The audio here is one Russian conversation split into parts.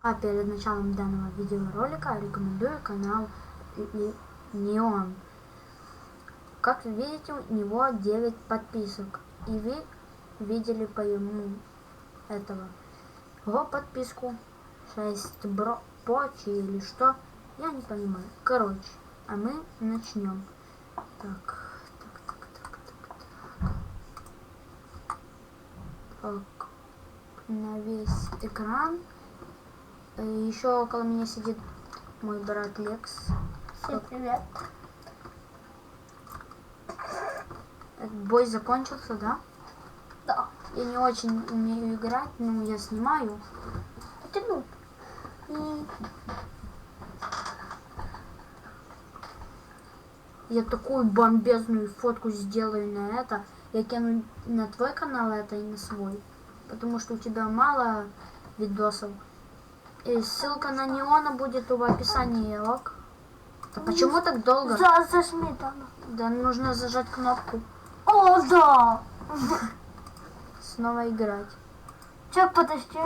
А перед началом данного видеоролика рекомендую канал Неон. Как вы видите, у него 9 подписок. И вы видели по ему этого. Его подписку 6 бро почи или что. Я не понимаю. Короче, а мы начнем. Так, на весь экран. Еще около меня сидит мой брат Лекс. Всем привет. Э, Бой закончился, да? Да. Я не очень умею играть, но я снимаю. Потяну. И я такую бомбезную фотку сделаю на это. Я кину на твой канал это и на свой. Потому что у тебя мало видосов. И ссылка на неона будет в описании, ок? А почему так долго? За, зажми там. Да нужно зажать кнопку. О, да. Снова играть. Че, подожди.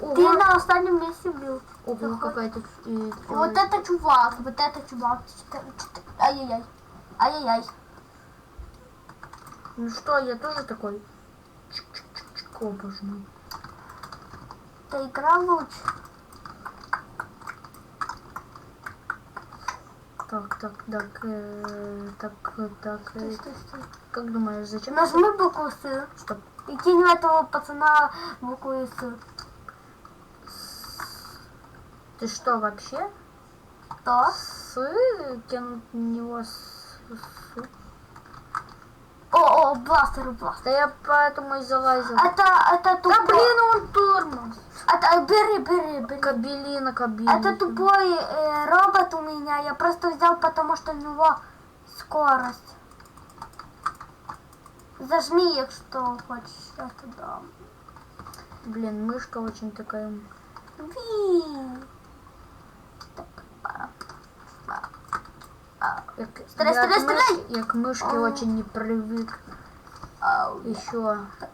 Ого, Ты на останнем месте был. Ого, какая-то... Вот это чувак, вот это чувак. Ай-яй-яй. Ай-яй-яй. Ну что, я тоже такой? Чик-чик-чик-чик. О, боже мой. Ты играл лучше? Так, так, так, э, так, так, э, Стой, стой, стой. как думаешь, зачем? Нажми букву С. Стоп. И кинь этого пацана букву С. Ты что, вообще? Что? С, кинуть него с, с- О, о, бластер, бластер. Да я поэтому и залазил. Это, это тупой. Да блин, он тормоз. Это, бери, бери, бери. Кабелина, кабелина. Это тупой э, робот у меня. Я просто взял, потому что у него скорость. Зажми, якщо хочешь. Я туда. Блин, мышка очень такая... Ви. Так, а, Як, Стреляй, я стреляй! Я к мышке очень не привык. ау, Еще так,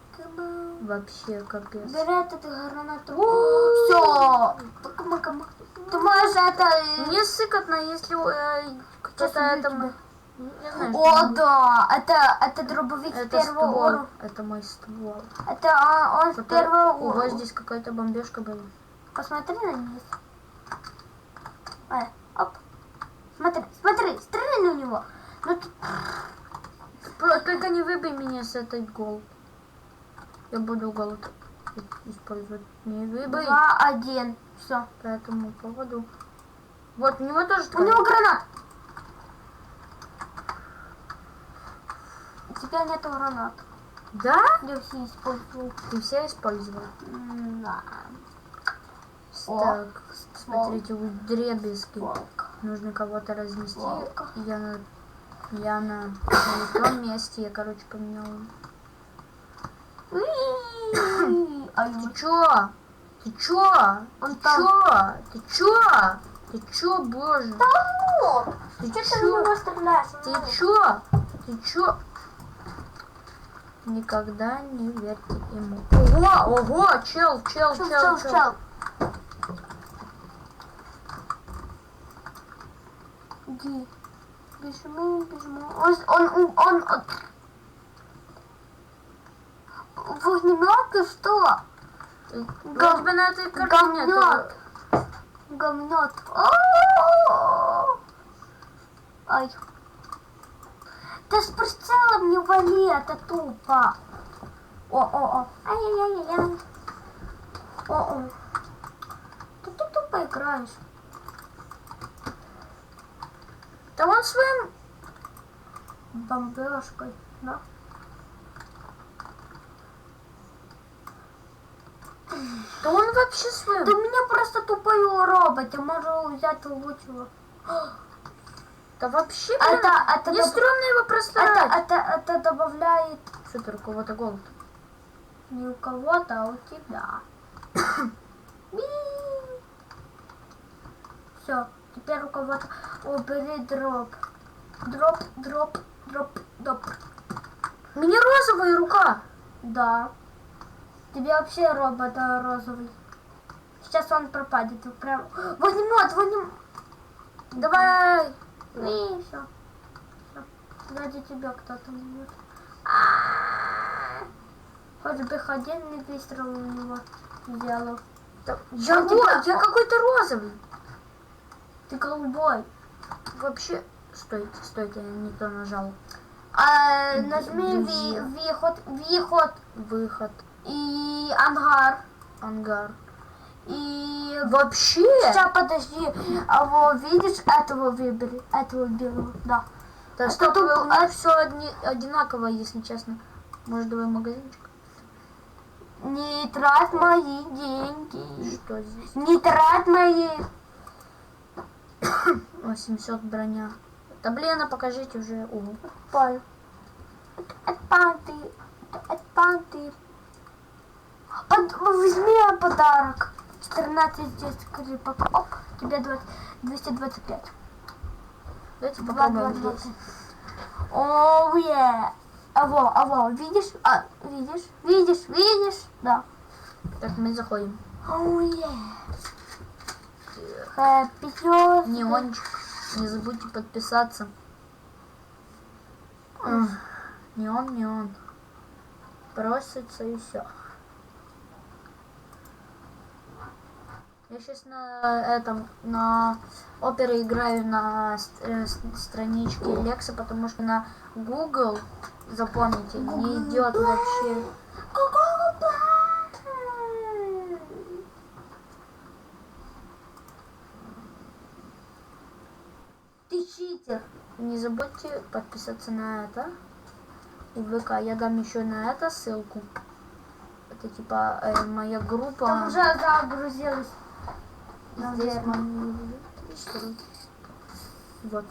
вообще капец. Бери этот гранату. Все. Ты можешь это... э, Мне сыкотно, если э, кто-то убью это... тебя. м- Я знаю, что О, да. Это, это дробовик Это первого ствол. уровня. Это мой ствол. Это а, он с Который- первого Ого, уровня. здесь какая-то бомбежка была. Посмотри на низ. Э, оп. Смотри, смотри, него. Ну ты... Только не выбей меня с этой гол. Я буду голод использовать. Не выбей. Два, один. Все. По этому поводу. Вот, у него тоже У него гранат. У тебя нету гранат. Да? Я все использовал. Ты все использовал? Да. Так, смотрите, у дребезги. Волк. Нужно кого-то разнести. Я на... Я на... на том месте, я, короче, поменял. Уи. Ай, Ты чё? Ты чё? Он Ты там. чё? Ты чё? Ты чё, боже? Ты Что ты чё? него стреляешь? Ты чё? Ты чё? Никогда не верьте ему. Ого, ого, чел, чел, Чел, чел, чел, чел. Бежим. Он, он, он, он, он. В огнеметке что? Говнет. Говнет. О-о-о. Ай. Да с прицелом не вали, это тупо. О-о-о. Ай-яй-яй-яй. О-о. Ты тупо играешь. Да он своим... Бомбежкой, да? Да он вообще своим... Да у меня просто тупой робот, я могу взять лучшего. Да вообще, блин, Это, это, мне доб- стрёмно его это, прославлять. это, это добавляет Супер, у кого-то голод. не у кого-то, а у тебя. Все, теперь у кого-то. О, бери дроп. Дроп, дроп, дроп. Мне розовая рука. Да. Тебе вообще робот а, розовый. Сейчас он пропадет. Прям... Вонемет, вонемет. Давай! И все. Сзади тебя кто-то. А-а-а. Хоть бы ходильный выстрел у него сделал. Да, я, я какой-то розовый. Ты голубой. Вообще, стойте, стойте, я не то нажал. А, нажми ви, выход, выход Выход, и ангар. ангар. И Вообще? Сейчас подожди, а вот видишь этого выбери, этого белого, да. Да А что тут- у меня все одинаково, если честно. Может, давай магазинчик? Не трать мои деньги. Что здесь? Не трать мои. 800 броня. Да блин, а покажите уже. Ого. Понял. Это панты. Это панты. Под- возьми подарок. 14 здесь скрипок. Оп, тебе 20, 225. Давайте попробуем два, два. здесь. Оу, е. Аво, аво, видишь? А, видишь? Видишь? Видишь? Да. Так, мы заходим. Оу, е. Хэппи. Неончик. Не забудьте подписаться. Ах, Неон, неон. Просится и все. Я сейчас на этом, на опере играю на э, страничке Лекса, потому что на Google, запомните, не идет вообще. Google Play. Ты читер. Не забудьте подписаться на это. И ВК я дам еще на это ссылку. Это типа э, моя группа. Там уже. Здесь. Что? Вот.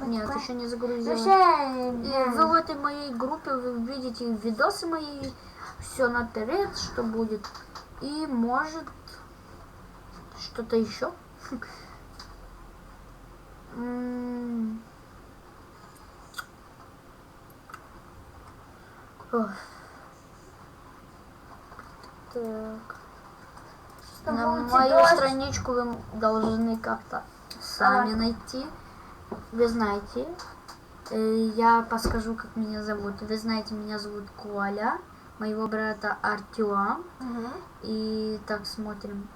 Нет, еще не загрузилось. Зачем? И вы в этой моей группе вы видите видосы мои, все наперед, что будет. И может что-то еще. М. Так. На мою страничку вы должны как-то сами Давай. найти. Вы знаете. Э, Я подскажу, как меня зовут. Вы знаете, меня зовут Коля. Моего брата Артем. Мгм. И так смотрим.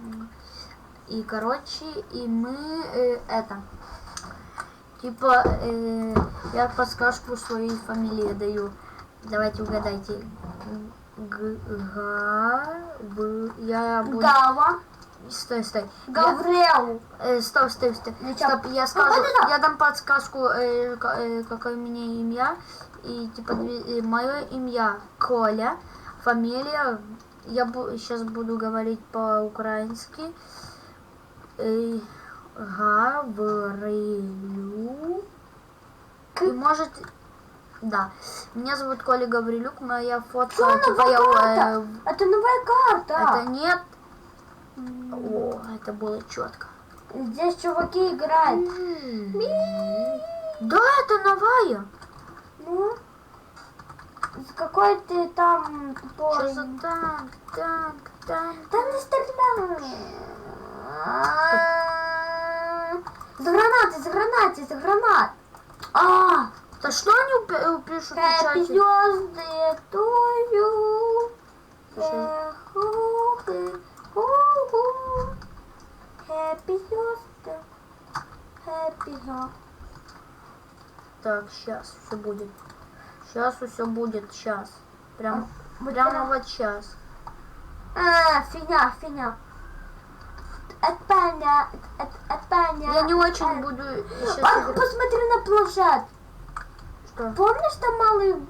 И короче, и мы э, это. Типа, э, я подсказку своей фамилии даю. Давайте угадайте. Г, га, в, я буду... Гава. Стой, стой. Я- Гаврил. Э, стоп, стоп, стоп. Стоп, я Ну, скажу, я дам подсказку, э, э, какое у меня имя. И типа мое имя Коля, фамилия. Я сейчас буду говорить по-украински. Э, Гаврилю. И может, да. Меня зовут Коля Гаврилюк, моя фотка. Что, типа, новая я, карта? э, Это новая карта. это нет. О, это было четко. Здесь чуваки играют. Да, это новая. Ну, какой ты там тупой? Что за танк, танк, танк? Да не стреляй. С гранаты, с гранаты, с гранат. А, Да что они пишут to you. Что? Happy. Happy birthday. Так, сейчас все будет. Сейчас все будет, сейчас. Прям, вот прямо прям- вот сейчас. А, фигня, фигня. Это Таня, это, это Таня. Я не очень Э, буду а, сейчас играть. посмотри на планшет. Что? Помнишь, там малый...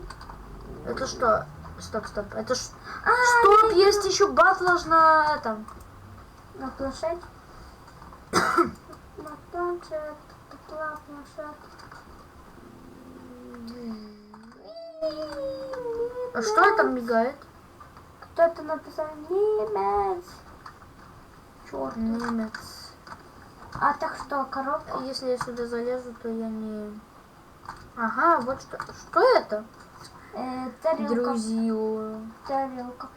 Это что? Стоп, стоп. Это ж... А, Стоп, я- есть еще батлаж на этом. На планшете? На планшет, на планшет. А что это мигает? Кто-то написал немец. Черт. Немец. А так что, коробка? Если я сюда залезу, то я не... Ага, вот что. Что это? Э, тарелка. Друзья. Тарелка.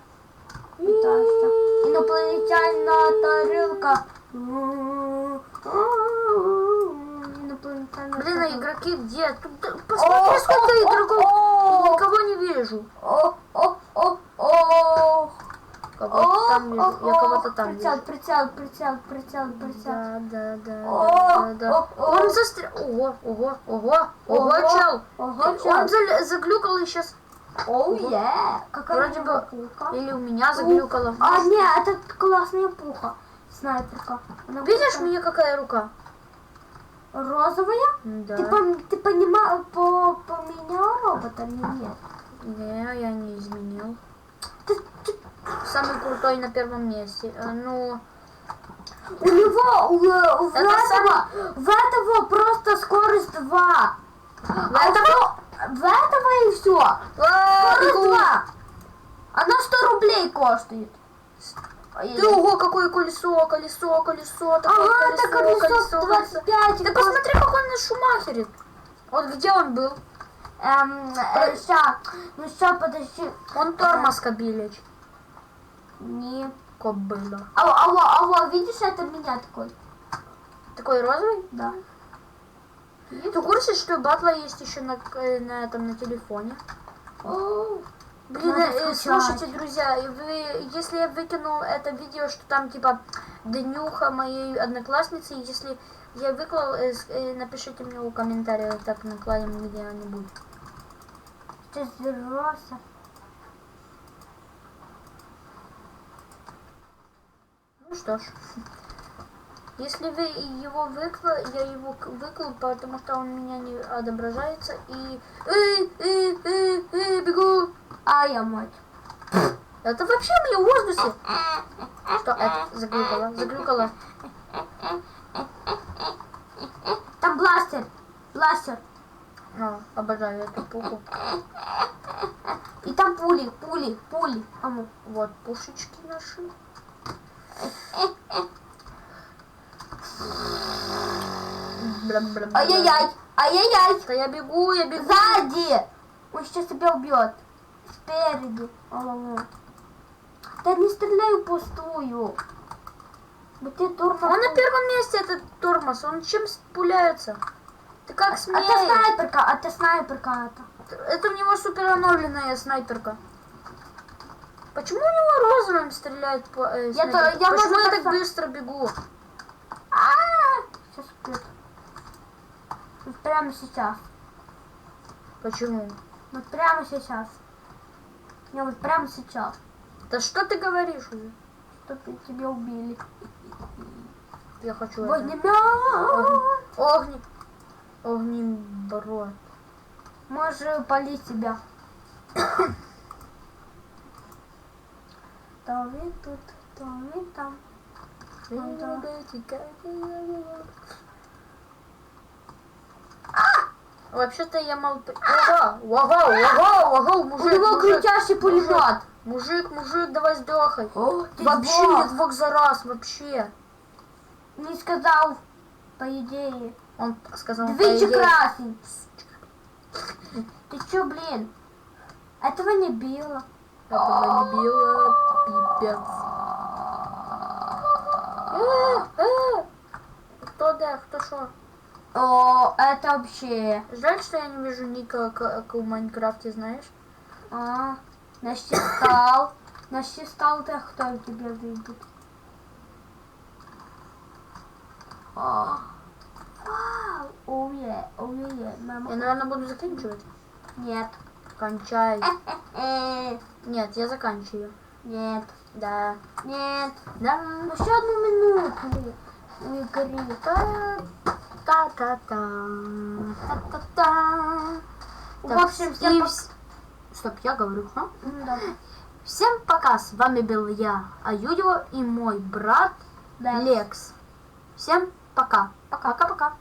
Инопланетянная тарелка. Инопланетянная Блин, а игроки где? Тут, посмотри, сколько игроков. Никого не вижу. Кого-то там. Я кого-то там прицел, вижу. прицел, прицел, прицел, прицел. Да, да, да, да, да. Он застрял. Ого, ого, ого, ого, чел. ого, Он чел. заля- заглюкал и сейчас. Оу, е. Какая Вроде у бы. Или у меня заглюкало. А, нет, это классная пуха. Снайперка. Видишь, просто мне какая рука? Розовая? Да. Ты, ты понимал, по, поменял робота или нет? Не, я не изменил. Ты- ты- Самый крутой на первом месте. Э, Ну, У него, у, э, в, Это этого, в этого просто скорость 2. В этого, в этого и все. А, Скорость бегу. 2. Она 100 рублей коштует. Ты ого, какое колесо, колесо, колесо, такое Ага, колесо, это колесо колесо, колесо. 25. Ты посмотри, какой он на шумахерит. Вот где он был? Эм, э, ща, ну ща, подожди. Он тормоз кабилич. Не. Кобыла. Алло, алло, алло, видишь, это меня такой? Такой розовый? Да. Ты в курсе, что батла есть еще на, э, на этом на телефоне? О, Блин, э, скачать. слушайте, друзья, вы, если я выкинул это видео, что там типа днюха моей одноклассницы, если я выклал, э, э, напишите мне в комментариях, так накладем где-нибудь. ты взорвался. Ну что ж. Если вы его выкла, я его выклал, потому что он меня не отображается и... Эй, эй, эй, эй, бегу! А я мать. Это вообще мне в воздухе. Что это? Заглюкало, заглюкало. Там бластер. Бластер. А, обожаю эту пуху. И там пули, пули, пули. Аму. Вот пушечки наши. Ай-яй-яй. Ай-яй-яй. Да я бегу, я бегу. Сзади. Он сейчас тебя убьет. Спереди. Алло. Да не стреляй пустую. Вот ты дурно. Он на первом месте, этот тормоз. Он чем пуляется? Ты как Это смеешь? снайперка, это снайперка это. Это у него суперановленная снайперка. Почему у него розовым стреляет по э, Я то- я Почему я так быстро бегу? А, Сейчас убьет. Вот прямо сейчас. Почему? Вот прямо сейчас. Не, вот прямо сейчас. Да что ты говоришь уже? Чтобы тебя убили. Я хочу мя- Огни. Огнеброд. Можешь полить себя. То ли тут, то там. Вообще-то я мол... Ого, ого, ого, ого, У мужик, него мужик, крутящий пулемет. мужик, мужик, давай сдохай. О, ты Вообще сдох. не двух за раз, вообще. Не сказал, по идее. Он сказал, по Двичи идее, красный. Ты чё, блин? Этого не било. этого не било, пипец. Кто да, кто шо? О, это вообще. Жаль, что я не вижу ника, как в Майнкрафте, знаешь? А, насчитал. Насчитал ты, кто тебя видит. О. Вау. Уе, уе, мама. Я, наверное, буду заканчивать. Нет. Кончай. Нет, я заканчиваю. Нет. Да. Нет. Да. Ну еще одну минуту. Не гори. Та-та-та. Та-та-та. В общем, всем и пок- Стоп, я говорю, а? Да. Всем пока, с вами был я, Аюдио и мой брат Да. Лекс. Всем пока. Пока-пока.